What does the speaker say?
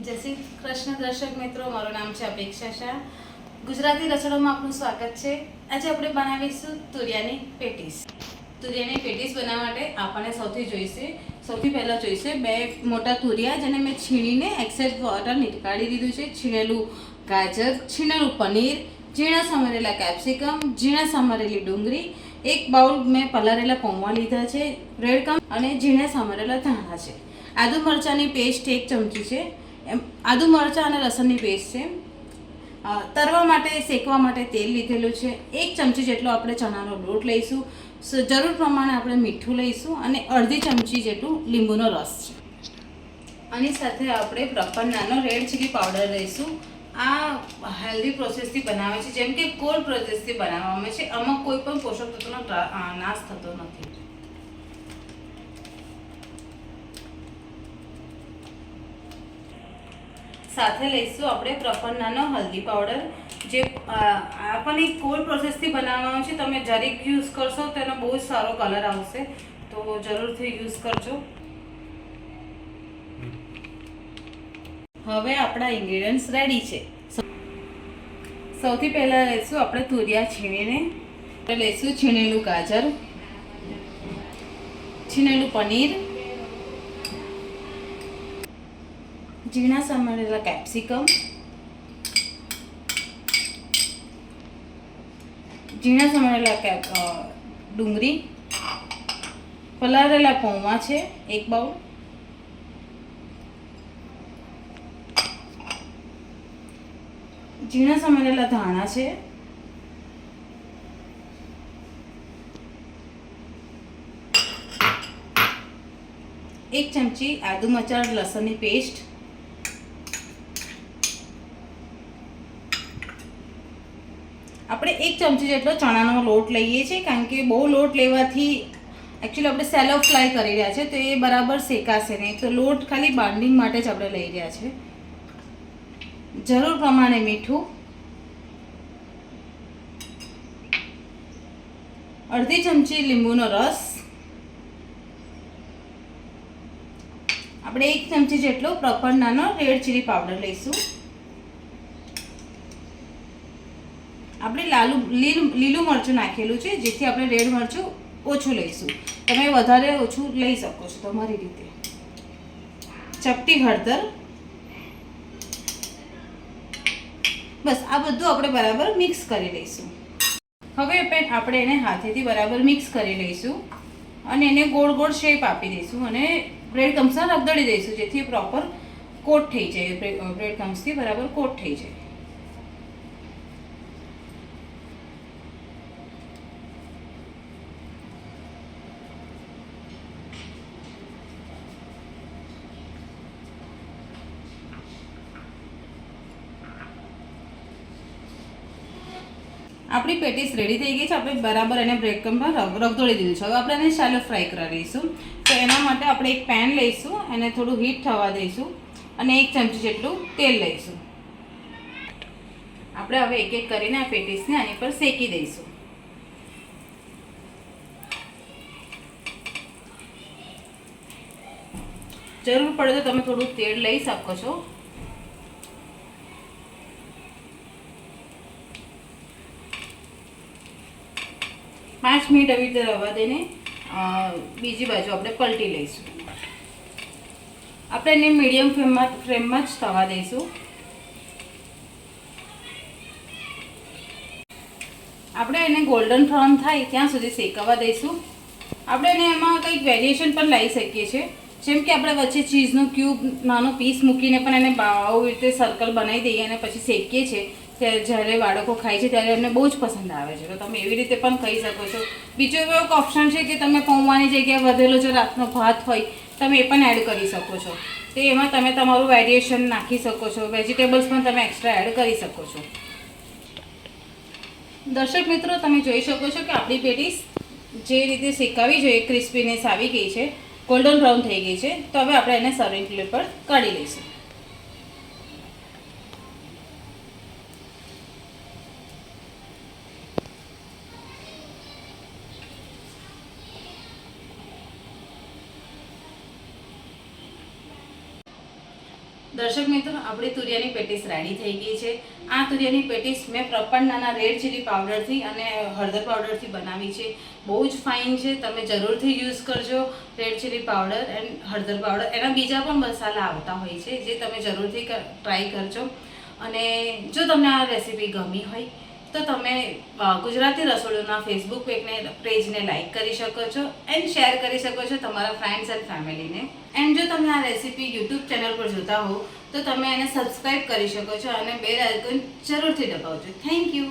જય શ્રી કૃષ્ણ દર્શક મિત્રો, મારું નામ છે અપેક્ષા શાહ. ગુજરાતી રસોડામાં આપનું સ્વાગત છે. આજે આપણે બનાવીશું તુરિયાની પેટીસ. તુરિયાની પેટીસ બનાવવા માટે આપણને સૌથી જોઈશે, સૌથી પહેલાં જોઈશે બે મોટા તુરિયા, જેને મેં છીણીને એક્સેસ વોટર નીકાળી દીધું છે. છીણેલું ગાજર, છીણેલું પનીર, ઝીણા સમારેલા કેપ્સિકમ, ઝીણા સમારેલી ડુંગળી, એક બાઉલ મેં પલારેલા પૌવા લીધા છે રેડકમ અને ઝીણા સમારેલા ધાણા છે. આદુ મરચાંની પેસ્ટ એક ચમચી છે. એમ, આદુ મરચાં અને લસણની પેસ્ટ છે. તરવા માટે, શેકવા માટે તેલ લીધેલું છે. એક ચમચી જેટલો આપણે ચણાનો લોટ લઈશું. જરૂર પ્રમાણે આપણે મીઠું લઈશું અને અડધી ચમચી જેટલું લીંબુનો રસ છે. આની સાથે આપણે પ્રપન્નાનો રેડ ચીલી પાવડર લઈશું. આ હેલ્ધી પ્રોસેસથી બનાવે છે. જેમ કે કોલ્ડ પ્રોસેસથી બનાવવામાં છે. આમાં કોઈ પણ પોષક તત્વનો નાશ થતો નથી. સાથે લઈશું આપણે પ્રપન્નાનો હલ્દી પાવડર. જે અ, આ પણ એક કોલ્ડ પ્રોસેસથી બનાવવાનો છે. તમે જરીક યુઝ કરશો તો એનો બહુ જ સારો કલર આવશે. તો જરૂરથી યુઝ કરજો. હવે આપણા ઇન્ગ્રીડિયન્ટ્સ રેડી છે. સૌથી પહેલાં લઈશું આપણે તુરિયા છીણીને. લઈશું છીણેલું ગાજર છીણેલું પનીર ઝીણા સમારેલા કેપ્સિકમ ઝીણા સમારેલા ડુંગળી પલાળેલા પૌવા છે, એક બાઉલ ઝીણા સમારેલા ધાણા છે. એક ચમચી આદુ મચાર લસણની પેસ્ટ આપણે એક ચમચી જેટલો ચણાનો લોટ લઈએ છીએ, કારણ કે બહુ લોટ લેવાથી એકચ્યુઅલી આપણે સેલો ફ્રાય કરી રહ્યા છે તો એ બરાબર શેકાશે નહીં. તો લોટ ખાલી બાન્ડિંગ માટે જ આપણે લઈ રહ્યા છે જરૂર પ્રમાણે મીઠું. અડધી ચમચી લીંબુનો રસ. આપણે એક ચમચી જેટલો પ્રપન્નાનો રેડ ચીલી પાવડર લઈશું. આપણે લાલુ લીલું લીલું મરચું નાખેલું છે, જેથી આપણે રેડ મરચું ઓછું લઈશું. તમે વધારે ઓછું લઈ શકો છો તમારી રીતે. ચપટી હળદર. બસ, આ બધું આપણે બરાબર મિક્સ કરી લઈશું. હવે આપણે એને હાથેથી બરાબર મિક્સ કરી લઈશું અને એને ગોળ ગોળ શેપ આપી દઈશું અને બ્રેડ કમ્સમાં રગદડી દઈશું જેથી પ્રોપર કોટ થઈ જાય બ્રેડ કમ્સથી બરાબર કોટ થઈ જાય. આપણી પેટીસ રેડી થઈ ગઈ છે. આપણે બરાબર એને બ્રેકમાં રગદોળી દીધું છે. હવે આપણે એને શાલો ફ્રાય કરી લઈશું. તો એના માટે આપણે એક પેન લઈશું. એને થોડું હીટ થવા દઈશું. અને એક ચમચી જેટલું તેલ લઈશું. આપણે હવે એક એક કરીને આ પેટીસને આની પર શેકી દઈશું. જરૂર પડે તો તમે થોડું તેલ લઈ શકો છો. પાંચ મિનિટ આવી રીતે રવા દઈને બીજી બાજુ આપણે પલટી લઈશું. આપણે એને મીડિયમ ફ્લેમમાં ફ્લેમમાં જ થવા દઈશું. આપણે એને ગોલ્ડન બ્રાઉન થાય ત્યાં સુધી શેકવા દઈશું. આપણે એને એમાં કંઈક વેરિએશન પણ લાવી શકીએ છીએ. જેમ કે આપણે વચ્ચે ચીઝનો ક્યુબ નાનો પીસ મૂકીને પણ એને આવી રીતે સર્કલ બનાવી દઈએ અને પછી શેકીએ છીએ. જ્યારે બાળકો ખાય છે ત્યારે એમને બહુ જ પસંદ આવે છે. તો તમે એવી રીતે પણ ખાઈ શકો છો. બીજો એવો એક ઓપ્શન છે કે તમે પૌવાની જગ્યાએ વધેલો જો રાતનો ભાત હોય, તમે એ પણ એડ કરી શકો છો. તો એમાં તમે તમારું વેરિએશન નાખી શકો છો. વેજીટેબલ્સ પણ તમે એક્સ્ટ્રા એડ કરી શકો છો. દર્શક મિત્રો, તમે જોઈ શકો છો કે આપણી પેટીસ જે રીતે શેકાવી જોઈએ ક્રિસ્પીનેસ આવી ગઈ છે. ગોલ્ડન બ્રાઉન થઈ ગઈ છે. તો હવે આપણે એને સર્વિંગ પ્લેટ પર કાઢી લઈશું. દર્શક મિત્રો, આપણી તુરિયાની પેટીસ રેડી થઈ ગઈ છે. આ તુરિયાની પેટીસ મેં પ્રપન્નાના રેડ ચીલી પાવડરથી અને હળદર પાવડરથી બનાવી છે. બહુ જ ફાઇન છે. તમે જરૂરથી યુઝ કરજો રેડ ચીલી પાવડર એન્ડ હળદર પાવડર એના બીજા પણ મસાલા આવતા હોય છે, જે તમે જરૂરથી ટ્રાય કરજો. અને જો તમને આ રેસીપી ગમી હોય તો તમે ગુજરાતી રસોડુંના ફેસબુક પેજને પેજને લાઈક કરી શકો છો એન્ડ શેર કરી શકો છો તમારા ફ્રેન્ડ્સ એન્ડ ફેમિલીને એન્ડ જો તમે આ રેસીપી યુટ્યુબ ચેનલ પર જોતા હો તો તમે એને સબસ્ક્રાઈબ કરી શકો છો અને બે આઇકન જરૂરથી દબાવજો. Thank you